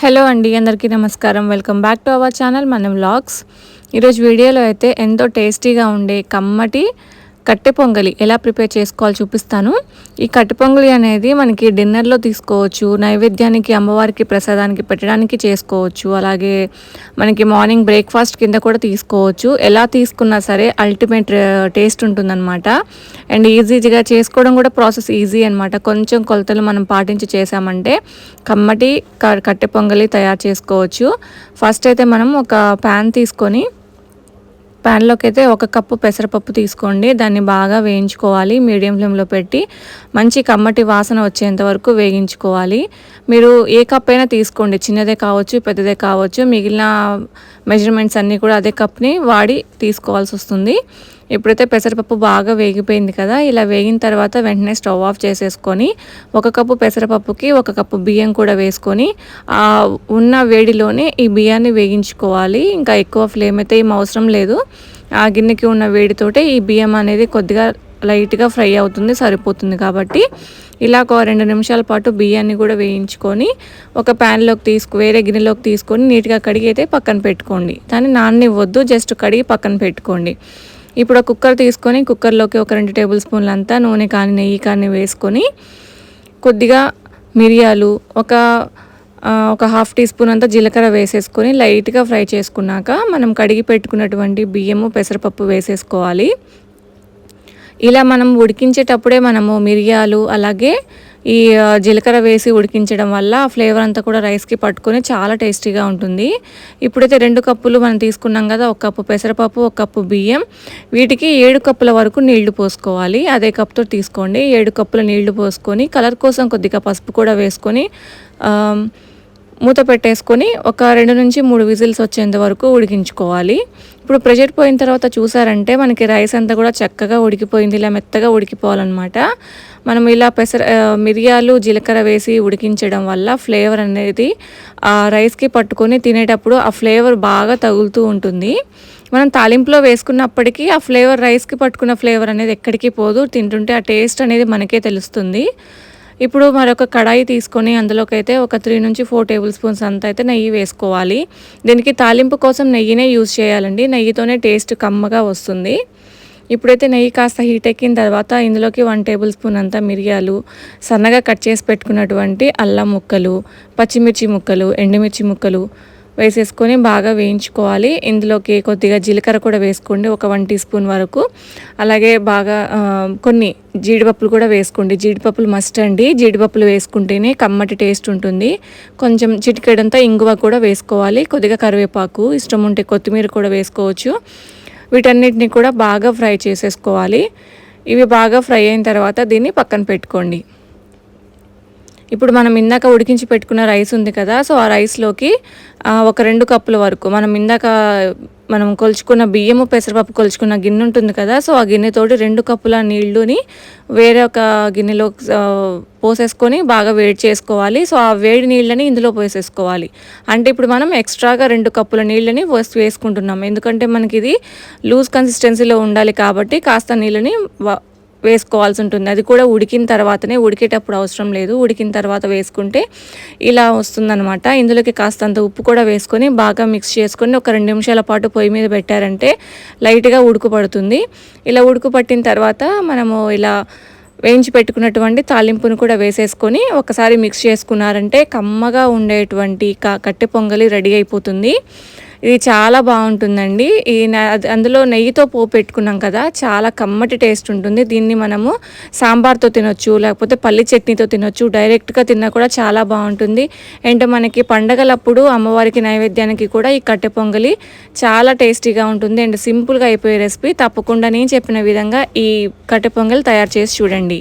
Hello అండి అందరికీ నమస్కారం. Welcome back to our channel మనం వ్లాగ్స్ ఈరోజు వీడియోలో అయితే ఎంతో టేస్టీగా ఉండే కమ్మటి కట్టె పొంగలి ఎలా ప్రిపేర్ చేసుకోవాలో చూపిస్తాను. ఈ కట్టె పొంగలి అనేది మనకి డిన్నర్లో తీసుకోవచ్చు నైవేద్యానికి అమ్మవారికి ప్రసాదానికి పెట్టడానికి చేసుకోవచ్చు. అలాగే మనకి మార్నింగ్ బ్రేక్ఫాస్ట్ కింద కూడా తీసుకోవచ్చు. ఎలా తీసుకున్నా సరే అల్టిమేట్ టేస్ట్ ఉంటుందన్నమాట. అండ్ ఈజీగా చేసుకోవడం కూడా ప్రాసెస్ ఈజీ అనమాట కొంచెం కొలతలు మనం పాటించి చేసామంటే కమ్మటి కట్టె పొంగలి తయారు చేసుకోవచ్చు. ఫస్ట్ అయితే మనం ఒక ప్యాన్ తీసుకొని ప్యాన్లోకి అయితే ఒక కప్పు పెసరపప్పు తీసుకోండి. దాన్ని బాగా వేయించుకోవాలి. మీడియం ఫ్లేమ్లో పెట్టి మంచి కమ్మటి వాసన వచ్చేంత వరకు వేయించుకోవాలి మీరు ఏ కప్ అయినా తీసుకోండి. చిన్నదే కావచ్చు పెద్దదే కావచ్చు. మిగిలిన మెజర్మెంట్స్ అన్నీ కూడా అదే కప్ని వాడి తీసుకోవాల్సి వస్తుంది. ఎప్పుడైతే పెసరపప్పు బాగా వేగిపోయింది కదా ఇలా వేగిన తర్వాత వెంటనే స్టవ్ ఆఫ్ చేసేసుకొని ఒక కప్పు పెసరపప్పుకి ఒక కప్పు బియ్యం కూడా వేసుకొని ఉన్న వేడిలోనే ఈ బియ్యాన్ని వేగించుకోవాలి. ఇంకా ఎక్కువ ఫ్లేమ్ అయితే ఏం అవసరం లేదు. ఆ గిన్నెకి ఉన్న వేడితోటే ఈ బియ్యం అనేది కొద్దిగా లైట్గా ఫ్రై అవుతుంది సరిపోతుంది కాబట్టి. ఇలా ఒక రెండు నిమిషాల పాటు బియ్యాన్ని కూడా వేయించుకొని ఒక ప్యాన్లోకి తీసుకు వేరే గిన్నెలోకి తీసుకొని నీట్గా కడిగి అయితే పక్కన పెట్టుకోండి. దాన్ని నాన్నివ్వద్దు జస్ట్ కడిగి పక్కన పెట్టుకోండి. ఇప్పుడు ఒక కుక్కర్ తీసుకొని కుక్కర్లోకి ఒక రెండు టేబుల్ స్పూన్లు అంతా నూనె కానీ నెయ్యి కానీ వేసుకొని కొద్దిగా మిరియాలు ఒక ఒక హాఫ్ టీ స్పూన్ అంతా జీలకర్ర వేసేసుకొని లైట్గా ఫ్రై చేసుకున్నాక మనం కడిగి పెట్టుకున్నటువంటి బియ్యము పెసరపప్పు వేసేసుకోవాలి. ఇలా మనం ఉడికించేటప్పుడే మనము మిరియాలు అలాగే ఈ జీలకర్ర వేసి ఉడికించడం వల్ల ఆ ఫ్లేవర్ అంతా కూడా రైస్కి పట్టుకొని చాలా టేస్టీగా ఉంటుంది. ఇప్పుడైతే రెండు కప్పులు మనం తీసుకున్నాం కదా ఒక కప్పు పెసరపప్పు ఒక కప్పు బియ్యం. వీటికి ఏడు కప్పుల వరకు నీళ్ళు పోసుకోవాలి. అదే కప్తో తీసుకోండి. ఏడు కప్పుల నీళ్ళు పోసుకొని కలర్ కోసం కొద్దిగా పసుపు కూడా వేసుకొని మూత పెట్టేసుకొని ఒక రెండు నుంచి మూడు విజిల్స్ వచ్చేంత వరకు ఉడికించుకోవాలి. ఇప్పుడు ప్రెషర్ పోయిన తర్వాత చూసారంటే మనకి రైస్ అంతా కూడా చక్కగా ఉడికిపోయింది ఇలా మెత్తగా ఉడికిపోవాలన్నమాట. మనం ఇలా పెసర మిరియాలు జీలకర్ర వేసి ఉడికించడం వల్ల ఫ్లేవర్ అనేది ఆ రైస్కి పట్టుకొని తినేటప్పుడు ఆ ఫ్లేవర్ బాగా తగులుతూ ఉంటుంది. మనం తాలింపులో వేసుకున్నప్పటికీ ఆ ఫ్లేవర్ రైస్కి పట్టుకున్న ఫ్లేవర్ అనేది ఎక్కడికి పోదు తింటుంటే ఆ టేస్ట్ అనేది మనకే తెలుస్తుంది. ఇప్పుడు మరొక కడాయి తీసుకొని అందులోకి అయితే ఒక త్రీ నుంచి ఫోర్ టేబుల్ స్పూన్స్ అంత అయితే నెయ్యి వేసుకోవాలి. దీనికి తాలింపు కోసం నెయ్యినే యూజ్ చేయాలండి. నెయ్యితోనే టేస్ట్ కమ్మగా వస్తుంది. ఇప్పుడైతే నెయ్యి కాస్త హీట్ ఎక్కిన తర్వాత ఇందులోకి వన్ టేబుల్ స్పూన్ అంతా మిరియాలు సన్నగా కట్ చేసి పెట్టుకున్నటువంటి అల్లం ముక్కలు పచ్చిమిర్చి ముక్కలు ఎండుమిర్చి ముక్కలు వేసేసుకొని బాగా వేయించుకోవాలి. ఇందులోకి కొద్దిగా జీలకర్ర కూడా వేసుకోండి ఒక వన్ టీ స్పూన్ వరకు. అలాగే బాగా కొన్ని జీడిపప్పులు కూడా వేసుకోండి. జీడిపప్పులు మస్ట్ అండి. జీడిపప్పులు వేసుకుంటేనే కమ్మటి టేస్ట్ ఉంటుంది. కొంచెం చిటికెడంతా ఇంగువ కూడా వేసుకోవాలి. కొద్దిగా కరివేపాకు ఇష్టం ఉంటే కొత్తిమీర కూడా వేసుకోవచ్చు. వీటన్నిటిని కూడా బాగా ఫ్రై చేసేసుకోవాలి. ఇవి బాగా ఫ్రై అయిన తర్వాత దీన్ని పక్కన పెట్టుకోండి. ఇప్పుడు మనం ఇందాక ఉడికించి పెట్టుకున్న రైస్ ఉంది కదా సో ఆ రైస్లోకి ఒక రెండు కప్పుల వరకు మనం ఇందాక మనం కొలుచుకున్న బియ్యము పెసరపప్పు కొలుచుకున్న గిన్నె ఉంటుంది కదా సో ఆ గిన్నెతోటి రెండు కప్పుల నీళ్ళుని వేరే ఒక గిన్నెలో పోసేసుకొని బాగా వేడి చేసుకోవాలి. సో ఆ వేడి నీళ్ళని ఇందులో పోసేసుకోవాలి. అంటే ఇప్పుడు మనం ఎక్స్ట్రాగా రెండు కప్పుల నీళ్ళని వేసుకుంటున్నాం. ఎందుకంటే మనకి ఇది లూజ్ కన్సిస్టెన్సీలో ఉండాలి కాబట్టి కాస్త నీళ్ళని వేసుకోవాల్సి ఉంటుంది. అది కూడా ఉడికిన తర్వాతనే ఉడికేటప్పుడు అవసరం లేదు. ఉడికిన తర్వాత వేసుకుంటే ఇలా వస్తుందనమాట ఇందులోకి కాస్తంత ఉప్పు కూడా వేసుకొని బాగా మిక్స్ చేసుకొని ఒక రెండు నిమిషాల పాటు పొయ్యి మీద పెట్టారంటే లైట్గా ఉడుకు పడుతుంది. ఇలా ఉడుకు పట్టిన తర్వాత మనము ఇలా వేయించి పెట్టుకున్నటువంటి తాలింపును కూడా వేసేసుకొని ఒకసారి మిక్స్ చేసుకున్నారంటే కమ్మగా ఉండేటువంటి కట్టె పొంగలి రెడీ అయిపోతుంది. ఇది చాలా బాగుంటుందండి. ఈ అందులో నెయ్యితో పోపు పెట్టుకున్నాం కదా చాలా కమ్మటి టేస్ట్ ఉంటుంది. దీన్ని మనము సాంబార్తో తినొచ్చు లేకపోతే పల్లి చట్నీతో తినొచ్చు డైరెక్ట్గా తిన్నా కూడా చాలా బాగుంటుంది. అండ్ మనకి పండగలప్పుడు అమ్మవారికి నైవేద్యానికి కూడా ఈ కట్టె పొంగలి చాలా టేస్టీగా ఉంటుంది. అండ్ సింపుల్గా అయిపోయే రెసిపీ తప్పకుండా నేను చెప్పిన విధంగా ఈ కట్టె పొంగలి తయారు చేసి చూడండి.